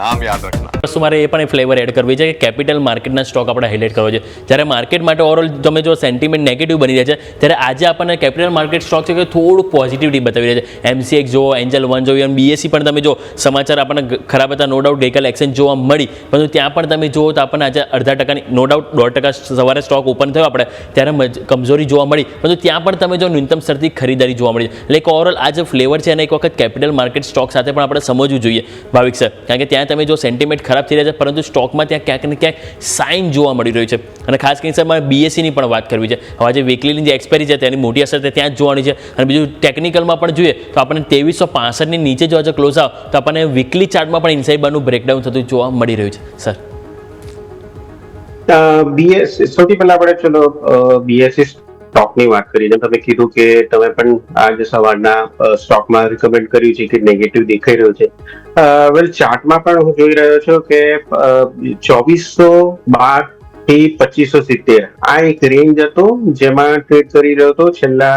નામ યાદ રાખના. વસ્તુ મારે એ પણ ફ્લેવર એડ કરવી છે કે કેપિટલ માર્કેટના સ્ટોક આપણે હાઇલાઇટ કરવો છે. જ્યારે માર્કેટ માટે ઓવરઓલ તમે જો સેન્ટિમેન્ટ નેગેટિવ બની રહ્યા છે, ત્યારે આજે આપણને કેપિટલ માર્કેટ સ્ટોક છે કે થોડું પોઝિટિવિટી બતાવી રહ્યા છે. એમસીએક્સ જો એન્જલ વન જોયું અને બીએસસી પણ તમે જો સમાચાર આપણને ખરાબ હતા નો ડાઉટ ગઈકાલે એક્સચેન્જ જોવા મળી. પરંતુ ત્યાં પણ તમે જુઓ તો આપણને આજે અડધા ટકાની નો ડાઉટ દોઢ ટકા સવારે સ્ટોક ઓપન થયો આપણે, ત્યારે કમજોરી જોવા મળી. પરંતુ ત્યાં પણ તમે જો ન્યૂનતમ સ્તરથી ખરીદારી જોવા મળી. એટલે એક ઓવરઓલ આ જે ફ્લેવર છે અને એક વખત કેપિટલ માર્કેટ સ્ટોક સાથે પણ આપણે સમજવું જોઈએ. ભાવિક સર કારણ કે ત્યાં તમે જો સેન્ટિમેન્ટ ખરાબ થઈ રહ્યા છે, પરંતુ સ્ટોકમાં ત્યાં ક્યાંક ને ક્યાંક સાઇન જોવા મળી રહ્યું છે. અને ખાસ કરીને સર મારે બીએસસીની પણ વાત કરવી છે. હવે જે વીકલીની જે એક્સપાયરી છે, તેની મોટી અસર ત્યાં જ જોવાની છે. અને બીજું ટેકનિકલમાં પણ જોઈએ, તો આપણને ત્રેવીસો પાસઠની નીચે જો આજે ક્લોઝ આવ, તો આપણને વીકલી ચાર્ટમાં પણ ઇન્સાઇડ બારનું બ્રેકડાઉન થતું જોવા મળી રહ્યું છે સર બીએસ સૌથી પહેલા આપણે ચલો બીએસસી સ્ટોકની વાત કરીને તમે કીધું કે તમે પણ આજે સવારના સ્ટોકમાં રિકમેન્ડ કર્યું છે કે નેગેટિવ દેખાઈ રહ્યો છે. વેલ ચાર્ટમાં પણ હું જોઈ રહ્યો છું કે ચોવીસો બારથી પચીસો સિત્તેર, આ એક રેન્જ હતો જેમાં ટ્રેડ કરી રહ્યો હતો છેલ્લા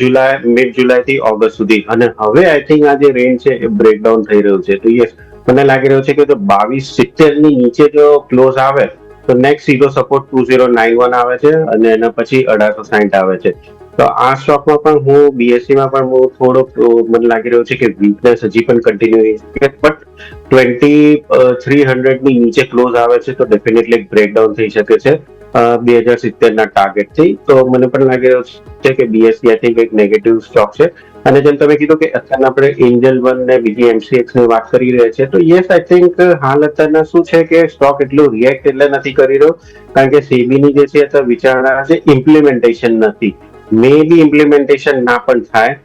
જુલાઈ મિડ જુલાઈ થી ઓગસ્ટ સુધી. અને હવે આઈ થિંક આ જે રેન્જ છે એ બ્રેકડાઉન થઈ રહ્યું છે. તો યસ મને લાગી રહ્યું છે કે જો બાવીસ સિત્તેરની નીચે જો ક્લોઝ આવે તો નેક્સ્ટ સીધો support two zero nine one આવે છે અને એના પછી અઢારસો સાઠ આવે છે. તો આ સ્ટોકમાં પણ હું બીએસસી માં પણ હું થોડોક મને લાગી રહ્યો છે કે વીકનેસ હજી પણ કન્ટિન્યુ છે બટ ટ્વેન્ટી થ્રી હંડ્રેડની નીચે ક્લોઝ આવે છે તો ડેફિનેટલી બ્રેકડાઉન થઈ શકે છે. બે હજાર સિત્તેરના ટાર્ગેટથી તો મને પણ લાગી છે કે બીએસસી આઈ થિંક એક નેગેટિવ સ્ટોક છે. અને જેમ તમે કીધું કે અત્યારના આપણે એન્જલ વન ને બીજી એમસીએક્સની વાત કરી રહ્યા છે તો યસ આઈ થિંક હાલ અત્યારના શું છે કે સ્ટોક એટલું રિએક્ટ એટલે નથી કરી રહ્યો. કારણ કે સેબીની જે છે, અત્યારે વિચારણા છે ઇમ્પ્લિમેન્ટેશન નથી. મે બી ઇમ્પ્લિમેન્ટેશન ના પણ થાય.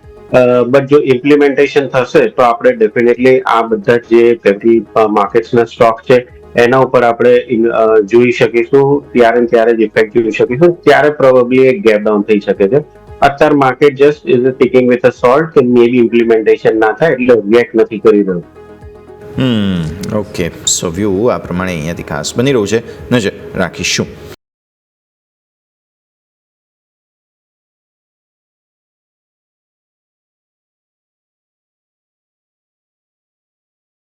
બટ જો ઇમ્પ્લિમેન્ટેશન થશે, તો આપણે ડેફિનેટલી આ બધા જે કેપિટલ માર્કેટ્સના સ્ટોક છે એના ઉપર આપણે જોઈ શકીશું, ત્યારે ત્યારે જ ઇફેક્ટ જોઈ શકીશું. ત્યારે પ્રોબેબલી એક ગેપ ડાઉન થઈ શકે છે. અત્યારે market just is ticking with a salt કે મે બી ઇમ્પ્લિમેન્ટેશન ના થાય એટલે રિએક્ટ નથી કરી રહ્યું. હમ ઓકે સો વ્યૂ આ પ્રમાણે અહીંયાથી ખાસ બની રહ્યું છે. નજર રાખીશું.